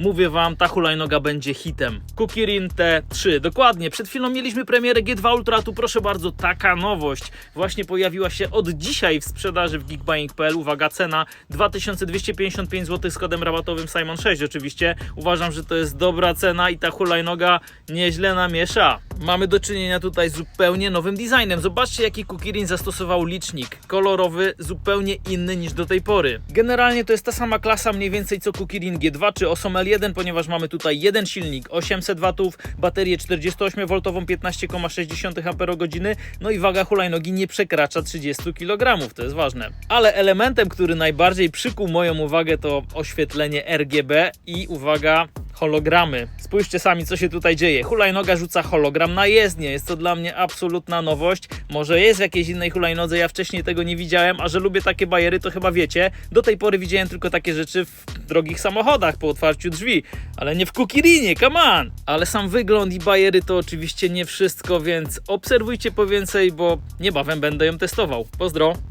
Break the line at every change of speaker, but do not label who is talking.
mówię wam, ta hulajnoga będzie hitem. Kukirin T3, dokładnie. Przed chwilą mieliśmy premierę G2 Ultra, tu proszę bardzo, taka nowość. Właśnie pojawiła się od dzisiaj w sprzedaży w geekbuying.pl. Uwaga, cena 2255 zł z kodem rabatowym Simon 6 oczywiście. Uważam, że to jest dobra cena i ta hulajnoga nieźle namiesza. Mamy do czynienia tutaj z zupełnie nowym designem. Zobaczcie, jaki Kukirin zastosował licznik. Kolorowy, zupełnie inny niż do tej pory. Generalnie to jest ta sama klasa mniej więcej co Kukirin G2 czy Osom L1, ponieważ mamy tutaj jeden silnik 800 W, baterię 48V 15,6 Ah, no i waga hulajnogi nie przekracza 30 kg, to jest ważne. Ale elementem, który najbardziej przykuł moją uwagę to oświetlenie RGB i uwaga, hologramy. Spójrzcie sami, co się tutaj dzieje. Hulajnoga rzuca hologram na jezdnię. Jest to dla mnie absolutna nowość. Może jest w jakiejś innej hulajnodze, ja wcześniej tego nie widziałem, a że lubię takie bajery, to chyba wiecie. Do tej pory widziałem tylko takie rzeczy w drogich samochodach po otwarciu drzwi, ale nie w Kukirinie, come on! Ale sam wygląd i bajery to oczywiście nie wszystko, więc obserwujcie po więcej, bo niebawem będę ją testował. Pozdro!